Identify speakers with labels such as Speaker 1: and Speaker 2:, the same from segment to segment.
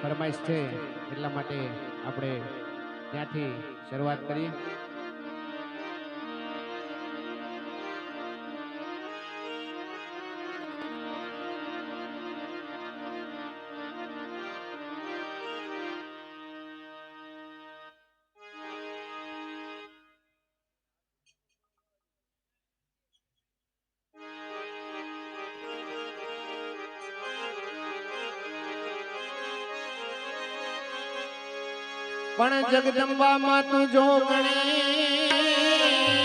Speaker 1: ફરમાઈશ છે એટલા માટે આપણે ત્યાંથી શરૂઆત કરીએ. પણ જગદંબા માં તું જો ગણી,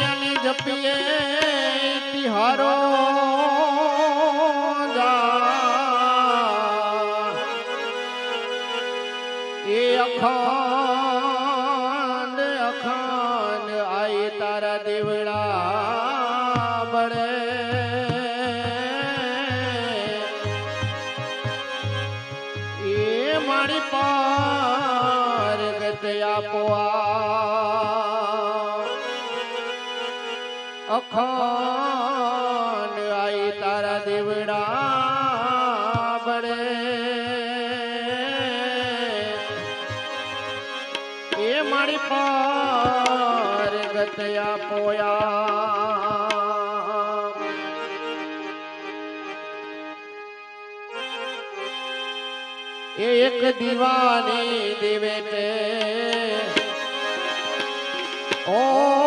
Speaker 1: અને જપીએ તિહારો એ અખાન અખાન આય તારા દેવડા બળે. એ મારી પા તે આપો અખંડ આઈ તારા દેવડા બળે એ મારી પર ગત આપોયા એ એક દીવાની દેવે ઓ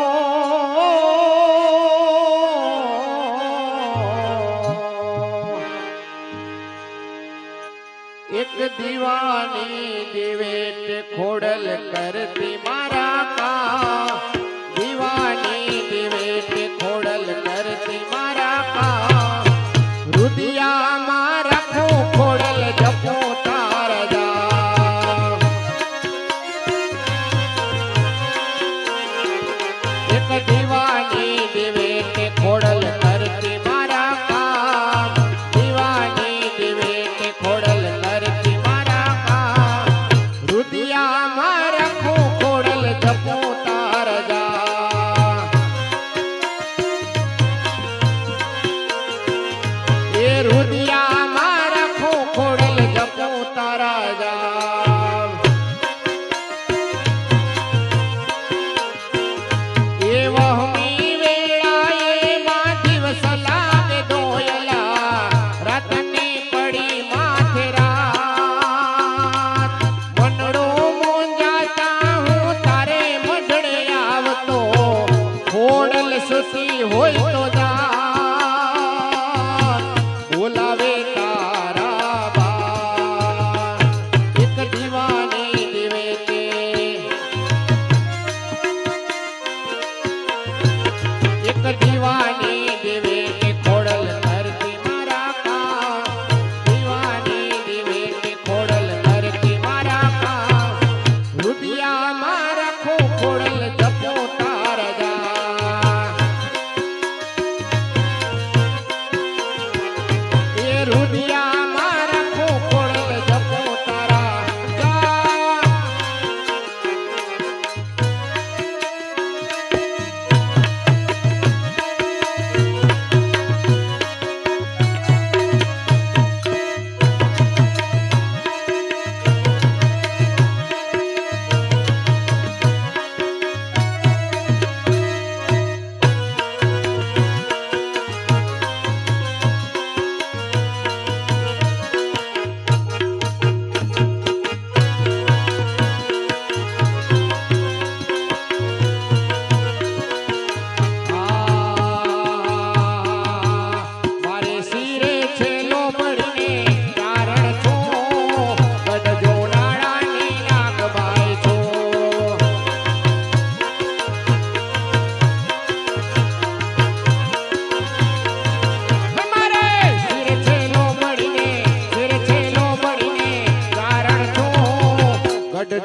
Speaker 1: ઓડલ સુતી હોય તો જા.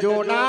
Speaker 1: yo, yo,